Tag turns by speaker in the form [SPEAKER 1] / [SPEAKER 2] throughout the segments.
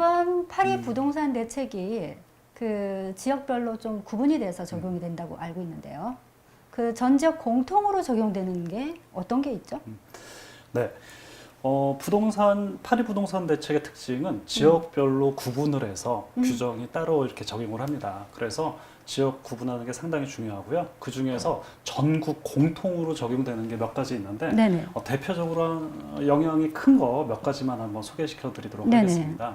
[SPEAKER 1] 이번 파리
[SPEAKER 2] 음.
[SPEAKER 1] 부동산 대책이 그 지역별로 좀 구분이 돼서 적용이 된다고 알고 있는데요. 그 전 지역 공통으로 적용되는 게 어떤 게 있죠?
[SPEAKER 2] 네. 어, 부동산 파리 부동산 대책의 특징은 지역별로 구분을 해서
[SPEAKER 1] 음.
[SPEAKER 2] 규정이 따로 이렇게 적용을 합니다. 그래서 지역 구분하는 게 상당히 중요하고요. 그 중에서 전국 공통으로 적용되는 게 몇 가지 있는데. 어, 대표적으로 영향이 큰 거 몇 가지만 한번 소개시켜 드리도록
[SPEAKER 1] 네네.
[SPEAKER 2] 하겠습니다.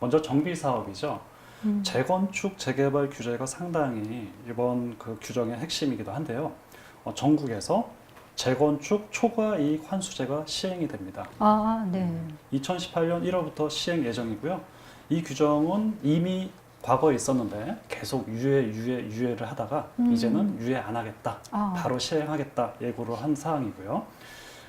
[SPEAKER 2] 먼저 정비 사업이죠.
[SPEAKER 1] 음.
[SPEAKER 2] 재건축 재개발 규제가 상당히 이번 그 규정의 핵심이기도 한데요. 어, 전국에서 재건축 초과 이익 환수제가 시행이 됩니다.
[SPEAKER 1] 아, 네.
[SPEAKER 2] 2018년 1월부터 시행 예정이고요. 이 규정은 이미 과거에 있었는데 계속 유예 유예 유예를 하다가
[SPEAKER 1] 음.
[SPEAKER 2] 이제는 유예 안 하겠다.
[SPEAKER 1] 아.
[SPEAKER 2] 바로 시행하겠다 예고를 한 사항이고요.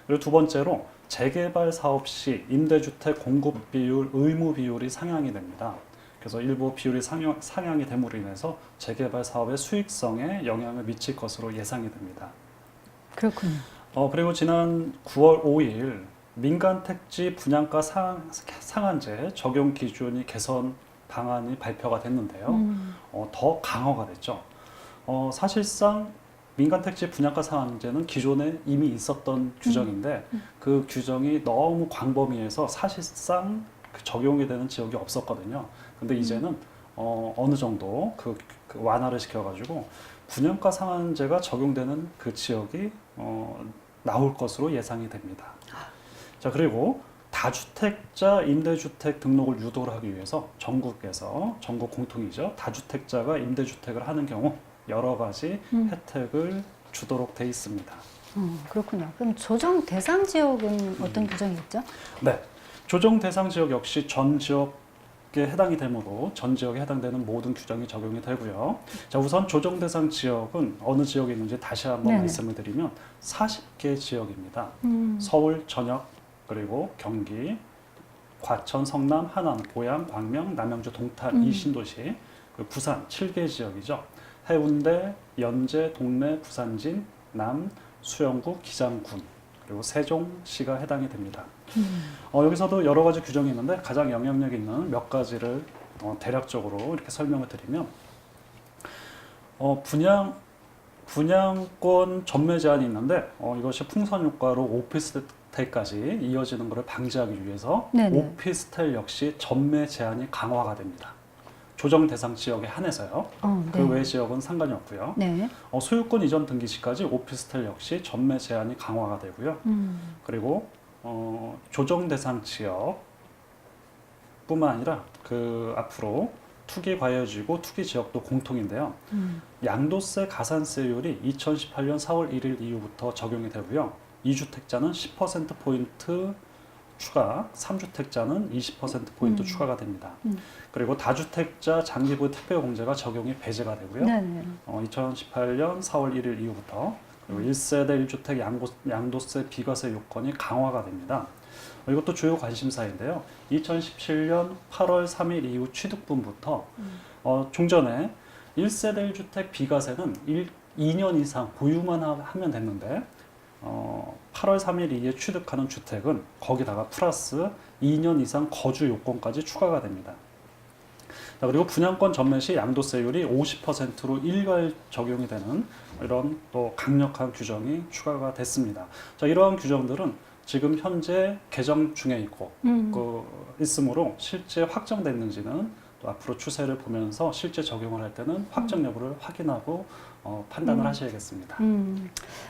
[SPEAKER 2] 그리고 두 번째로 재개발 사업 시 임대주택 공급 비율 의무 비율이 상향이 됩니다. 그래서 일부 비율이 상향, 상향이 됨으로 인해서 재개발 사업의 수익성에 영향을 미칠 것으로 예상이 됩니다.
[SPEAKER 1] 그렇군요.
[SPEAKER 2] 어, 그리고 지난 9월 5일 민간 택지 분양가 상, 상한제 적용 기준이 개선 방안이 발표가 됐는데요.
[SPEAKER 1] 음.
[SPEAKER 2] 어, 더 강화가 됐죠. 어, 사실상 민간 택지 분양가 상한제는 기존에 이미 있었던 규정인데
[SPEAKER 1] 음.
[SPEAKER 2] 그 규정이 너무 광범위해서 사실상 그 적용이 되는 지역이 없었거든요. 근데 이제는 어, 어느 정도 그, 그 완화를 시켜가지고 분양가 상한제가 적용되는 그 지역이 어, 나올 것으로 예상이 됩니다. 자 그리고 다주택자 임대주택 등록을 유도를 하기 위해서 전국에서 전국 공통이죠. 다주택자가 임대주택을 하는 경우 여러 가지
[SPEAKER 1] 음.
[SPEAKER 2] 혜택을 주도록 돼 있습니다.
[SPEAKER 1] 음, 그렇군요. 그럼 조정 대상 지역은 어떤
[SPEAKER 2] 음.
[SPEAKER 1] 규정이 있죠?
[SPEAKER 2] 네, 조정 대상 지역 역시 전 지역에 해당이 되므로 전 지역에 해당되는 모든 규정이 적용이 되고요. 자, 우선 조정 대상 지역은 어느 지역에 있는지 다시 한번
[SPEAKER 1] 네네.
[SPEAKER 2] 말씀을 드리면 40개 지역입니다.
[SPEAKER 1] 음.
[SPEAKER 2] 서울 전역 그리고 경기, 과천, 성남, 하남, 고양, 광명, 남양주, 동탄
[SPEAKER 1] 음.
[SPEAKER 2] 이 신도시, 그리고 부산 7개 지역이죠. 해운대, 연제, 동래, 부산진, 남, 수영구, 기장군 그리고 세종시가 해당이 됩니다.
[SPEAKER 1] 음.
[SPEAKER 2] 어, 여기서도 여러 가지 규정이 있는데 가장 영향력 있는 몇 가지를 어, 대략적으로 이렇게 설명을 드리면 어, 분양 분양권 전매 제한이 있는데 어, 이것이 풍선 효과로 오피스텔까지 이어지는 것을 방지하기 위해서
[SPEAKER 1] 네네.
[SPEAKER 2] 오피스텔 역시 전매 제한이 강화가 됩니다. 조정 대상 지역에 한해서요.
[SPEAKER 1] 어,
[SPEAKER 2] 그
[SPEAKER 1] 네.
[SPEAKER 2] 외 지역은 상관이 없고요.
[SPEAKER 1] 네.
[SPEAKER 2] 어, 소유권 이전 등기 시까지 오피스텔 역시 전매 제한이 강화가 되고요.
[SPEAKER 1] 음.
[SPEAKER 2] 그리고 어, 조정 대상 지역뿐만 아니라 그 앞으로 투기 과열지구 투기 지역도 공통인데요.
[SPEAKER 1] 음.
[SPEAKER 2] 양도세 가산세율이 2018년 4월 1일 이후부터 적용이 되고요. 2주택자는 10% 포인트 추가, 3주택자는 20% 포인트
[SPEAKER 1] 음.
[SPEAKER 2] 추가가 됩니다.
[SPEAKER 1] 음.
[SPEAKER 2] 그리고 다주택자 장기부 특별공제가 적용이 배제가 되고요.
[SPEAKER 1] 네네.
[SPEAKER 2] 어, 2018년 4월 1일 이후부터 그리고 1세대 1주택 양도, 양도세 비과세 요건이 강화가 됩니다. 어, 이것도 주요 관심사인데요. 2017년 8월 3일 이후 취득분부터
[SPEAKER 1] 음.
[SPEAKER 2] 어, 종전에 1세대 1주택 비과세는 1, 2년 이상 보유만 하- 하면 됐는데 어, 8월 3일 이후에 취득하는 주택은 거기다가 플러스 2년 이상 거주 요건까지 추가가 됩니다. 자, 그리고 분양권 전매 시 양도세율이 50%로 일괄 적용이 되는 이런 또 강력한 규정이 추가가 됐습니다. 자, 이러한 규정들은 지금 현재 개정 중에 있고
[SPEAKER 1] 음.
[SPEAKER 2] 그 있으므로 실제 확정됐는지는 또 앞으로 추세를 보면서 실제 적용을 할 때는 확정 여부를 확인하고 어, 판단을
[SPEAKER 1] 음.
[SPEAKER 2] 하셔야겠습니다.
[SPEAKER 1] 음.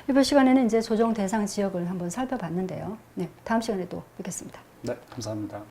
[SPEAKER 1] 이번 시간에는 이제 조정 대상 지역을 한번 살펴봤는데요. 네. 다음 시간에 또 뵙겠습니다.
[SPEAKER 2] 네, 감사합니다.